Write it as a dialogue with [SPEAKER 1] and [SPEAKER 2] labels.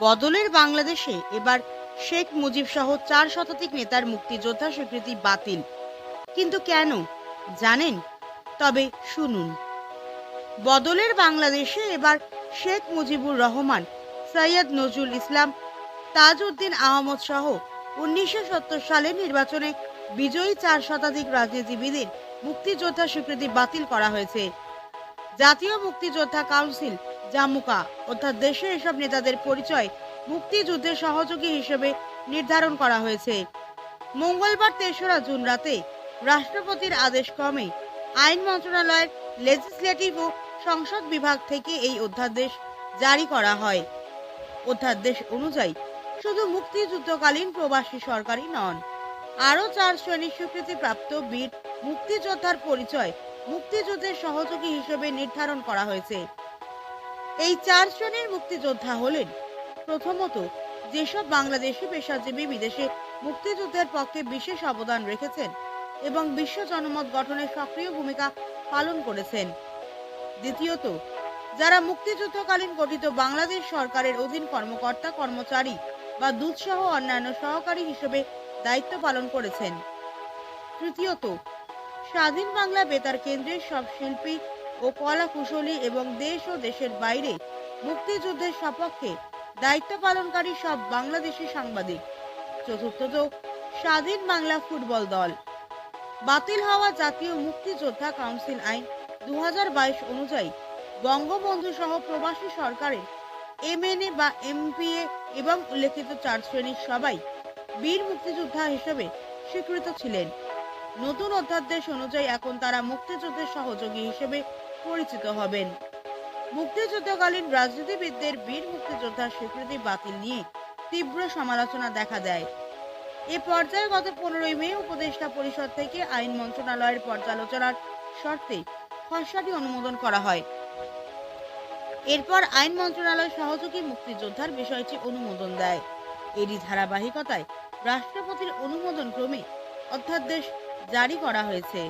[SPEAKER 1] বদলের বাংলাদেশে এবার শেখ মুজিব সহ চার শতাধিক নেতার মুক্তিযোদ্ধা স্বীকৃতি বাতিল। কিন্তু কেন? জানেন? তবে শুনুন। বদলের বাংলাদেশে এবার শেখ মুজিবুর রহমান, সৈয়দ নজরুল ইসলাম, তাজউদ্দিন আহমদ সহ উনিশশো সত্তর সালে নির্বাচনে বিজয়ী চার শতাধিক রাজনীতিবিদের মুক্তিযোদ্ধা স্বীকৃতি বাতিল করা হয়েছে। জাতীয় মুক্তিযোদ্ধা কাউন্সিল জামুকা, অর্থাৎ দেশে এসব নেতাদের পরিচয় মুক্তিযুদ্ধের সহযোগী হিসেবে নির্ধারণ করা হয়েছে। মঙ্গলবার তেসরা জুন রাতে রাষ্ট্রপতির আদেশ ক্রমে আইন মন্ত্রণালয়ের লেজিসলেটিভ ও সংসদ বিভাগ থেকে এই অধ্যাদেশ জারি করা হয়। অধ্যাদেশ অনুযায়ী শুধু মুক্তিযুদ্ধকালীন প্রবাসী সরকারই নন, আরও চার শ্রেণির স্বীকৃতিপ্রাপ্ত বীর মুক্তিযোদ্ধার পরিচয় মুক্তিযুদ্ধের সহযোগী হিসেবে নির্ধারণ করা হয়েছে। এই চার শ্রেণির মুক্তিযোদ্ধা হলেন। প্রথমত, যেসব বাংলাদেশি পেশাজীবী বিদেশে মুক্তিযুদ্ধের পক্ষে বিশেষ অবদান রেখেছেন এবং বিশ্ব জনমত গঠনে সক্রিয় ভূমিকা পালন করেছেন। দ্বিতীয়ত, যারা মুক্তিযুদ্ধকালীন গঠিত বাংলাদেশ সরকারের অধীন কর্মকর্তা, কর্মচারী বা দুধসহ অন্যান্য সহকারী হিসেবে দায়িত্ব পালন করেছেন। তৃতীয়ত, স্বাধীন বাংলা বেতার কেন্দ্রের সব শিল্পী ও কলা কুশলী এবং দেশ ও দেশের বাইরে মুক্তিযুদ্ধের সপক্ষে দায়িত্ব পালনকারী সব বাংলাদেশি সাংবাদিক। চতুর্থত স্বাধীন বাংলা ফুটবল দল। বাতিল হওয়া জাতীয় মুক্তিযোদ্ধা কাউন্সিল আইন দু হাজার বাইশ অনুযায়ী বঙ্গবন্ধু সহ প্রবাসী সরকারের এমএনএ বা এমপিএ এবং উল্লেখিত চার শ্রেণির সবাই বীর মুক্তিযোদ্ধা হিসেবে স্বীকৃত ছিলেন। নতুন অধ্যাদেশ অনুযায়ী এখন তারা মুক্তিযুদ্ধের সহযোগী হিসেবে পরিচিত হবেন। মুক্তিযুদ্ধকালীন রাজনীতিবিদদের বীর মুক্তিযোদ্ধার স্বীকৃতি বাতিল নিয়ে তীব্র সমালোচনা দেখা দেয়। এ পর্যায়ে গত পনেরোই মে উপদেষ্টা পরিষদ থেকে আইন মন্ত্রণালয়ের পর্যালোচনার শর্তে খসড়াটি অনুমোদন করা হয়। এরপর আইন মন্ত্রণালয় সহযোগী মুক্তিযোদ্ধার বিষয়টি অনুমোদন দেয়। এরই ধারাবাহিকতায় রাষ্ট্রপতির অনুমোদন ক্রমে অধ্যাদেশ জারি করা হয়েছে।